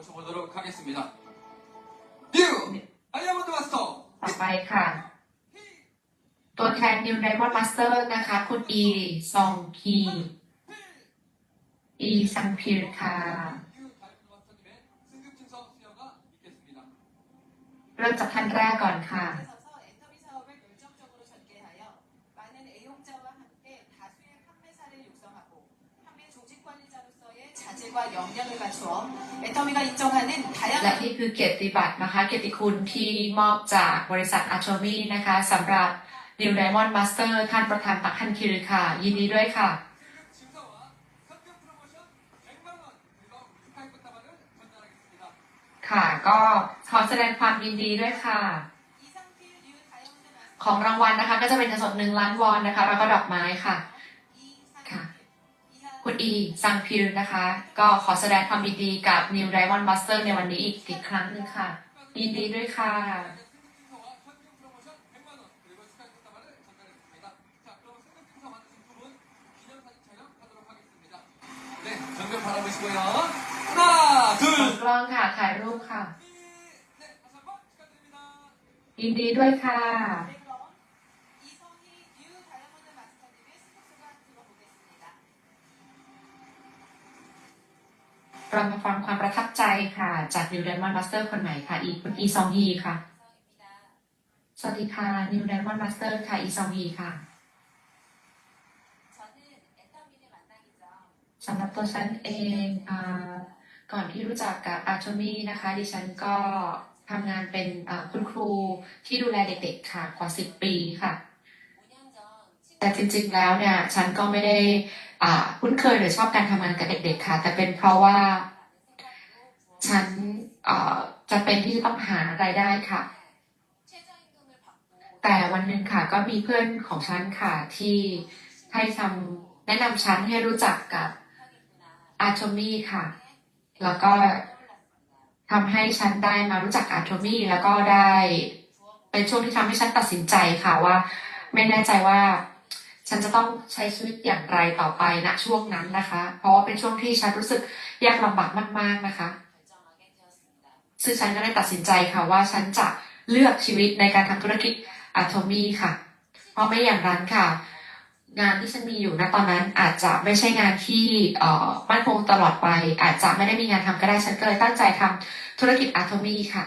모셔보도록 하겠습니다. 뉴 다이아몬드 마스터 ต่อไปค่ะ ตัวแทน New Diamond Master นะคะ คุณอีซองคีอีซังพิรค่ะ 뉴 다이아몬드 마스터님의 승급 증서 수여가 있겠습니다. เริ่มจากท่านแรกก่อนค่ะ 앞 และนี่คือเกียรติบัตรนะคะ เกียรติคุณที่มอบจากบริษัทอาโชมีนะคะสำหรับนิวไดมอนด์มาสเตอร์ท่านประธานตักทันคิริค่ะ ยินดีด้วยค่ะค่ะก็ขอแสดงความยินดีด้วยค่ะ ของรางวัลนะคะ ก็จะเป็นเงินสดหนึ่งล้านวอนนะคะ แล้วก็ดอกไม้ค่ะ คุณอีซังพิลนะคะ ก็ขอแสดงความยิดีกับนิวไรมอนบัสเตอร์ในวันนี้อีกอีกครั้งหนึ่งค่ะ ยินดีด้วยค่ะกล้องค่ะ ถ่ายรูปค่ะ ยินดีด้วยค่ะ เรามาฟังความประทับใจค่ะ จากนิวเดมอนมาสเตอร์คนใหม่ค่ะ อีคุณอีซองฮีค่ะ สวัสดีค่ะนิวเดมอนมาสเตอร์ค่ะ อีซองฮีค่ะสำหรับตัวฉันเองอก่อนที่รู้จักกับอาโชมี่นะคะ ดิฉันก็ทำงานเป็นคุณครูที่ดูแลเด็กๆค่ะกว่าสิบปีค่ะ แต่จริงๆแล้วเนี่ยฉันก็ไม่ได้คุ้นเคยหรือชอบการทำงานกับเด็กๆค่ะ แต่เป็นเพราะว่าฉันจะเป็นที่ต้องหารายได้ค่ะ แต่วันหนึ่งค่ะก็มีเพื่อนของฉันค่ะที่ให้ทำแนะนำฉันให้รู้จักกับอาร์โทมี่ค่ะ แล้วก็ทำให้ฉันได้มารู้จักอาร์โทมี่แล้วก็ได้เป็นช่วงที่ทำให้ฉันตัดสินใจค่ะว่า ไม่แน่ใจว่า ฉันจะต้องใช้ชีวิตอย่างไรต่อไปณนะช่วงนั้นนะคะ เพราะว่าเป็นช่วงที่ฉันรู้สึกยากลำบากมาก ๆนะคะ ซึ่งฉันก็ได้ตัดสินใจค่ะว่าฉันจะเลือกชีวิตในการทำธุรกิจอะโทมีค่ะ เพราะไม่อย่างนั้นค่ะ งานที่ฉันมีอยู่ณตอนนั้นอาจจะไม่ใช่งานที่มั่นคงตลอดไป อาจจะไม่ได้มีงานทำก็ได้ฉันก็เลยตั้งใจทำธุรกิจอะโทมีค่ะ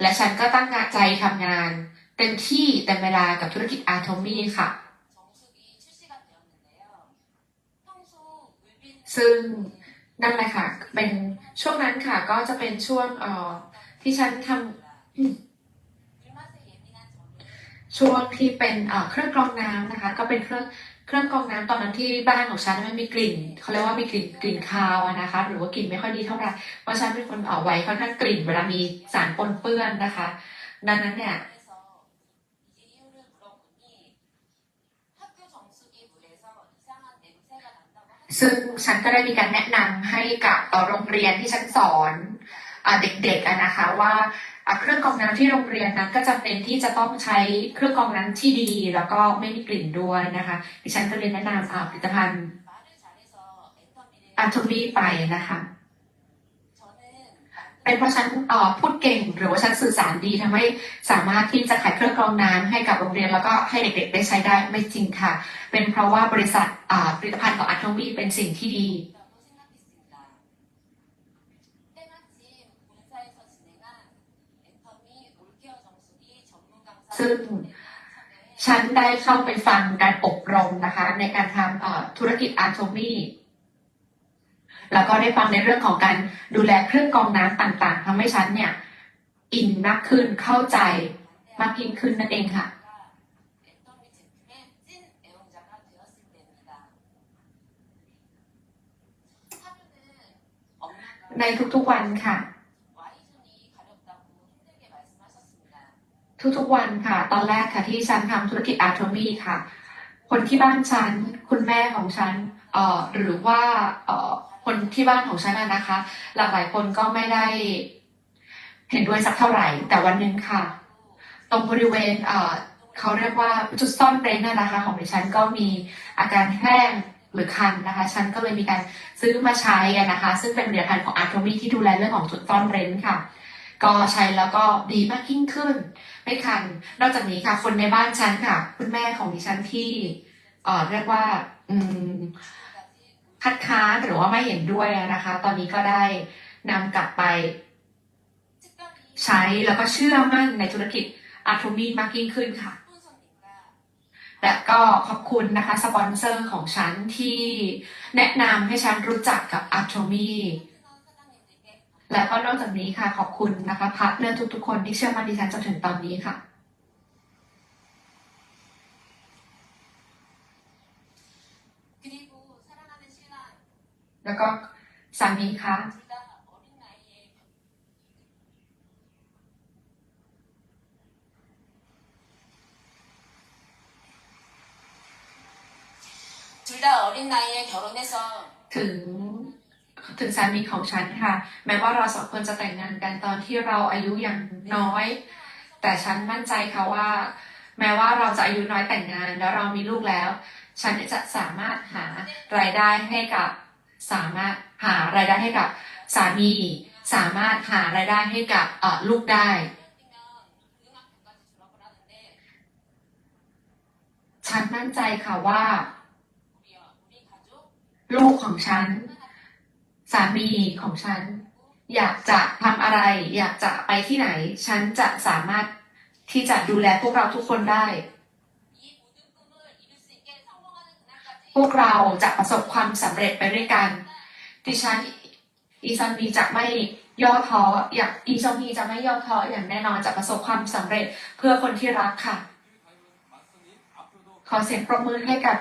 และฉันก็ตั้งใจทำงานเต็มที่เต็มเวลากับธุรกิจอะโทมีค่ะ ซึ่งนั่นแหละค่ะ เป็นช่วงนั้นค่ะก็จะเป็นช่วงที่ฉันทำช่วงที่เป็นเครื่องกรองน้ำนะคะ ก็เป็นเครื่องเครื่องกรองน้ำตอนนั้นที่บ้านของฉันไม่มีกลิ่นเขาเรียกว่ามีกลิ่นกลิ่นคาวนะคะ หรือว่ากลิ่นไม่ค่อยดีเท่าไหร่เพราะฉันเป็นคนเอาไว้ค่อนข้างกลิ่นเวลามีสารปนเปื้อนนะคะ ดังนั้นเนี่ย ซึ่งฉันก็ได้มีการแนะนำให้กับโรงเรียนที่ฉันสอนเด็กๆนะคะว่าเครื่องกรองน้ำที่โรงเรียนนั้นก็จํเป็นที่จะต้องใช้เครื่องกรองน้ำที่ดี แล้วก็ไม่มีกลิ่นด้วยนะคะดิฉันก็เลยแนะนำผลิตภัณฑ์อาทบีไปนะคะ เป็นเพราะฉันพูดเก่ง หรือว่าฉันสื่อสารดีทำให้สามารถที่จะขายเครื่องกรองน้ำให้กับโรงเรียนแล้วก็ให้เด็กๆได้ใช้ได้ไม่จริงค่ะ เป็นเพราะว่าบริษัทผลิตภัณฑ์ของอัทมีเป็นสิ่งที่ดีซึ่งฉันได้เข้าไปฟังการอบรมนะคะ ในการทำธุรกิจอาร์โทมี่ แล้วก็ได้ฟังในเรื่องของการดูแลเครื่องกรองน้ำต่างๆทำให้ฉันเนี่ย อินมากขึ้นเข้าใจมากยิ่งขึ้นนั่นเองค่ะ ในทุกๆวันค่ะ ทุกๆวันค่ะ ตอนแรกค่ะที่ฉันทำธุรกิจอาร์ทมีค่ะ คนที่บ้านฉัน คุณแม่ของฉันเอ่อหรือว่าเอ่อ คนที่บ้านของฉันนะคะ หลากหลายคนก็ไม่ได้เห็นด้วยสักเท่าไหร่ แต่วันหนึ่งค่ะ ตรงบริเวณเขาเรียกว่าจุดซ่อนเร้นน่ะนะคะ ของดิฉันก็มีอาการแห้งหรือคันนะคะ ฉันก็เลยมีการซื้อมาใช้นะคะ ซึ่งเป็นผลิตภัณฑ์ของอาร์โทมีที่ดูแลเรื่องของจุดซ่อนเร้นค่ะ ก็ใช้แล้วก็ดีมากยิ่งขึ้น ไม่คัน นอกจากนี้ค่ะ คนในบ้านฉันค่ะ คุณแม่ของดิฉันที่เอ่อเรียกว่า อืม คัดค้านหรือว่าไม่เห็นด้วยนะคะ ตอนนี้ก็ได้นำกลับไป ใช้แล้วก็เชื่อมั่นในธุรกิจอาร์โทมีมากยิ่งขึ้นค่ะ และก็ขอบคุณนะคะ สปอนเซอร์ของฉันที่แนะนำให้ฉันรู้จักกับอาร์โทมีและก็นอกจากนี้ค่ะขอบคุณนะคะพาร์ทเนอร์ทุกๆคนที่เชื่อมั่นดิฉันจนถึงตอนนี้ค่ะ แล้วก็สามีคะ 둘 다 어린 나이에 둘 다 어린 나이에 결혼해서 ถึงถึงสามีของฉันค่ะ แม้ว่าเราสองคนจะแต่งงานกันตอนที่เราอายุยังน้อย แต่ฉันมั่นใจค่ะว่า แม้ว่าเราจะอายุน้อยแต่งงานแล้วเรามีลูกแล้ว ฉันจะสามารถหารายได้ให้กับ สามารถหารายได้ให้กับสามีสามารถหารายได้ให้กับลูกได้ ฉันมั่นใจค่ะว่า ลูกของฉัน สามีของฉัน อยากจะทำอะไร อยากจะไปที่ไหน ฉันจะสามารถที่จะดูแลพวกเราทุกคนได้ พวกเราจะประสบความสำเร็จไปด้วยกัน ดิฉันอีซอนมีจะไม่ย่อท้ออย่างอีซอนมีจะไม่ย่อท้ออย่างแน่นอนจะประสบความสำเร็จเพื่อคนที่รักค่ะ ขอเสียงปรบมือให้กับ